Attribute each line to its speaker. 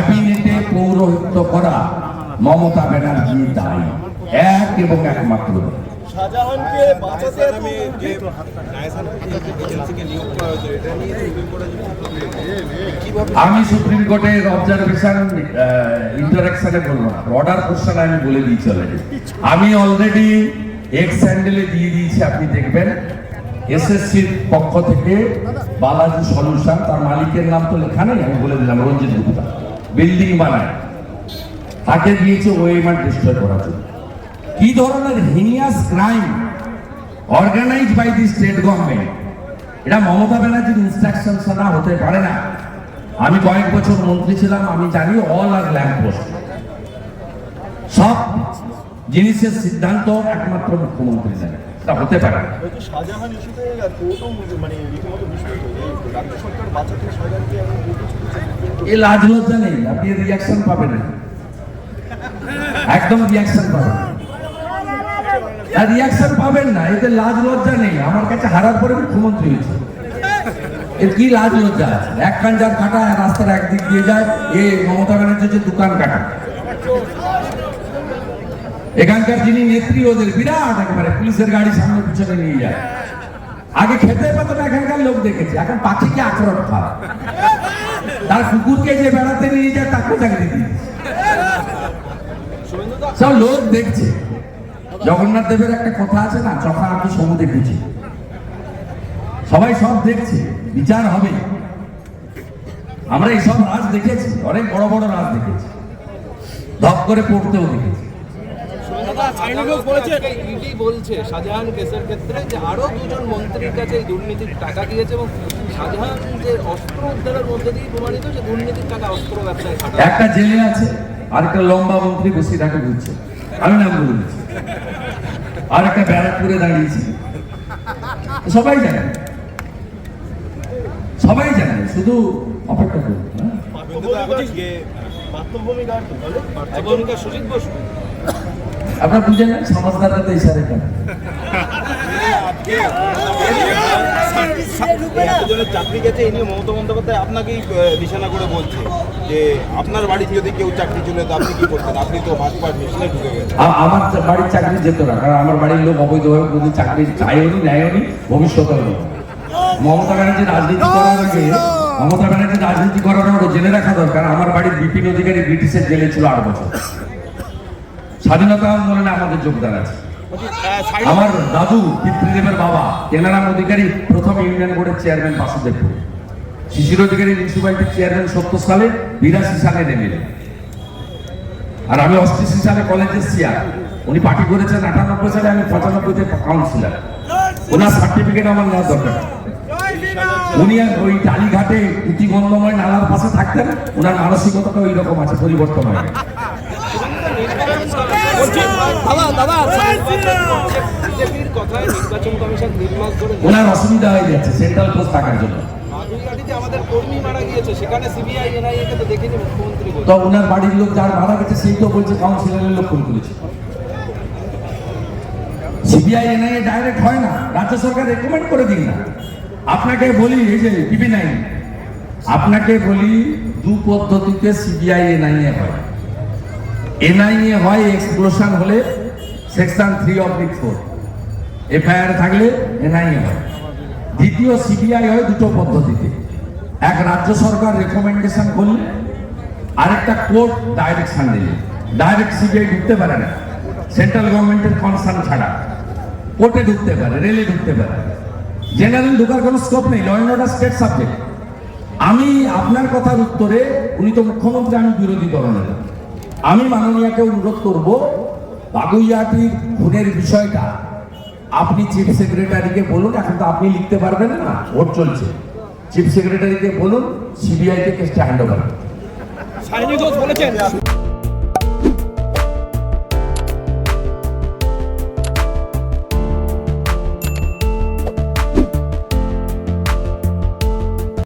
Speaker 1: ক্যাবিনেটে পৌরোহিত্য করা মমতা ব্যানার্জি দায়ী এক এবং একমাত্র
Speaker 2: আমি সুপ্রিম
Speaker 1: কোর্টের অবজারভেশন ইন্টারাকশনে বলব না। অর্ডার কোশ্চেন আমি বলে দিয়েছি অলরেডি আমি অলরেডি এক্স হ্যান্ডেলে দিয়ে দিয়েছি আপনি দেখবেন। এসএসসির পক্ষ থেকে বালাজি সলিউশন তার মালিকের নাম তো লেখা নেই আমি বলে দিলাম রঞ্জিত গুপ্তা। বিল্ডিং বানায়। তাকে দিয়েছে ওয়েমার ডিস্ট্রয় করার জন্য। কি ধরনের heinous crime organise by the state government এটা মমতা ব্যানার্জির ইনস্ট্রাকশন ছাড়া হতে পারে না। আমি কয়েক বছর মন্ত্রী ছিলাম, আমি জানি অল আর ল্যাম্প পোস্ট সব জিনিসের সিদ্ধান্ত একমাত্র মুখ্যমন্ত্রী জানে তা হতে পারে।
Speaker 3: মানে
Speaker 1: এ লাজ লজ্জা নেই আপনি রিয়াকশন পাবেন একদম রিয়াকশন পাবেন না। রিয়াকশন পাবেন না এতে লাজ লজ্জা নেই। আমার কাছে হারার পরে মুখ্যমন্ত্রী হয়েছে। এর কি লাজ লজ্জা আছে এক কান যার কাটা রাস্তার একদিক দিয়ে যায় এ মমতা ব্যানার্জি হচ্ছে দোকান কাটা। এখানকার যিনি নেত্রী, ওদের বিরাট একেবারে পুলিশের গাড়ি সামনে পিছনে নিয়ে যায়। আগে খেতে পেত না, এখানকার লোক দেখেছে। এখন পাখিকে আচরণ খাওয়া তার কুকুরকে যে বেড়াতে নিয়ে যায় তাকে চাকরি দিয়ে সব লোক দেখছে। জগন্নাথ দেবের একটা কথা আছে না চকা আমি সমু দেখেছি সবাই সব দেখছে, বিচার হবে। আমরা এইসব রাজ দেখেছি, অনেক বড় বড় রাজ দেখেছি। ধপ করে পড়তেও দেখেছি।
Speaker 4: ইডি বলছে শাহজাহান কেসের ক্ষেত্রে যে আরও দুজন মন্ত্রীর কাছে এই দুর্নীতির টাকা দিয়েছে এবং শাহজাহান যে অস্ত্র উদ্ধারের মধ্যে দিয়ে প্রমাণিত যে দুর্নীতির টাকা অস্ত্র ব্যবসায়
Speaker 1: একটা জেলে আছে আর একটা লম্বা মন্ত্রী বসে তাকে ঘুরছে। আমি নাম বলে আর একটা ব্যারাকপুরে দাঁড়িয়েছি। সবাই জানে। সবাই জানে শুধু অপেক্ষা করুন হ্যাঁ?
Speaker 4: সুজিত বসু।
Speaker 1: আপনার বুঝেন না সমাজদাররা ইশারে করে
Speaker 2: চাকরি গেছে এই নিয়ে মমতা বন্দ্যোপাধ্যায় আপনাকেই নিশানা করে বলছে যে আপনার বাড়িতে যদি কেউ চাকরি চলে আপনি কি করতেন আপনি তো ভাজপার মিশনে ঢুকে গেছেন।
Speaker 1: আমার বাড়ির চাকরি যেত না কারণ আমার বাড়ির লোক অবৈধভাবে কোনো চাকরি চাইও নি নেয়ও নি ভবিষ্যতেও নেই। মমতা ব্যানার্জি রাজনীতি করার আগে মমতা ব্যানার্জি রাজনীতি করার আগে জেনে রাখা দরকার আমার বাড়ির বিপিন অধিকারী ব্রিটিশের জেলে ছিল আট বছর। স্বাধীনতা আন্দোলনে আমাদের যোগদান আছে। আমার দাদু পিতৃদেবের বাবা কেনারাম অধিকারী, প্রথম ইউনিয়ন বোর্ডের চেয়ারম্যান বাসুদেবপুর। শিশির অধিকারী মিউনিসিপ্যালিটির চেয়ারম্যান সত্তর সালে বিরাশি সালে নেমে আর আমি অষ্টাশি সালে কলেজের চেয়ার উনি পার্টি করেছেন আটানব্বই সালে, আমি পঁচানব্বইতে কাউন্সিলর। ওনার সার্টিফিকেট আমার নেওয়ার দরকার। উনি ওই টালিঘাটে ইতিগন্ধময় নালার পাশে থাকতেন ওনার মানসিকতাটা ওই রকম আছে, পরিবর্তন হয়। ওনার অসুবিধা হয়ে যাচ্ছে সেন্ট্রাল পোস্ট থাকার জন্য।
Speaker 4: মাদুরিঘাটিতে আমাদের কর্মী মারা গিয়েছে সেখানে সিবিআই এনআইএ কে তো দেখেনি মুখ্যমন্ত্রী বলছে।
Speaker 1: তো ওনার বাড়ির লোক যার মারা গেছে সেই তো বলছে কাউন্সিলরের লোক ফোন করেছে। সিবিআই এনআইএ ডাইরেক্ট হয় না রাজ্য সরকার রেকমেন্ড করে দিন না। আপনাকে বলি এই যে টিভি নাইন আপনাকে বলি দু পদ্ধতিতে সিবিআই এনআইএ হয়। এনআইএ হয় এক্সপ্লোশন হলে section three of four. FIR থাকলে এনআইএ হয়। দ্বিতীয় সিবিআই হয় দুটো পদ্ধতিতে। এক রাজ্য সরকার রেকমেন্ডেশন করলে, আরেকটা কোর্ট ডাইরেকশন দিলে। ডাইরেক্ট সিবিআই ঢুকতে পারে না। সেন্ট্রাল গভর্নমেন্টের কনসার্ন ছাড়া। কোর্টে ঢুকতে পারে রেলে ঢুকতে পারে। জেনারেল ঢুকার কোনো স্কোপ নেই law and order state subject আমি আপনার কথার উত্তরে, উনি তো মুখ্যমন্ত্রী, আমি বিরোধী দলনেতা আমি মাননীয়াকে অনুরোধ করব, বাগুইয়াটির খুনের বিষয়টা আপনি চিফ সেক্রেটারিকে বলুন, এখন তো আপনি লিখতে পারবেন না, ভোট চলছে। চিফ সেক্রেটারিকে বলুন সিবিআই থেকে কেসটা হ্যান্ড ওভার।